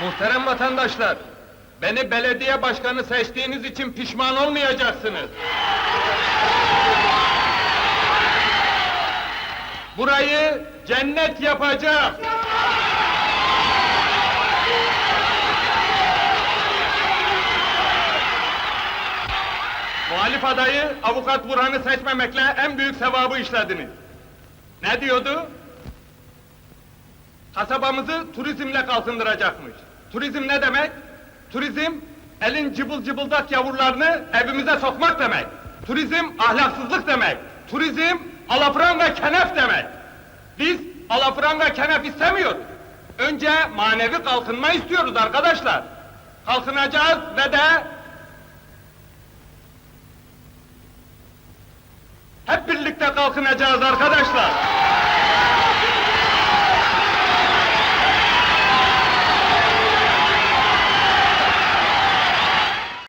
Muhterem vatandaşlar, beni belediye başkanı seçtiğiniz için pişman olmayacaksınız. Burayı cennet yapacağım. Muhalif adayı avukat Burhan'ı seçmemekle en büyük sevabı işlediniz. Ne diyordu? Kasabamızı turizmle kalkındıracakmış. Turizm ne demek? Turizm, elin cıbıl cıbıldak yavrularını evimize sokmak demek. Turizm, ahlaksızlık demek. Turizm, alafranga kenef demek. Biz alafranga kenef istemiyoruz. Önce manevi kalkınma istiyoruz arkadaşlar. Kalkınacağız ve de... Hep birlikte kalkınacağız arkadaşlar.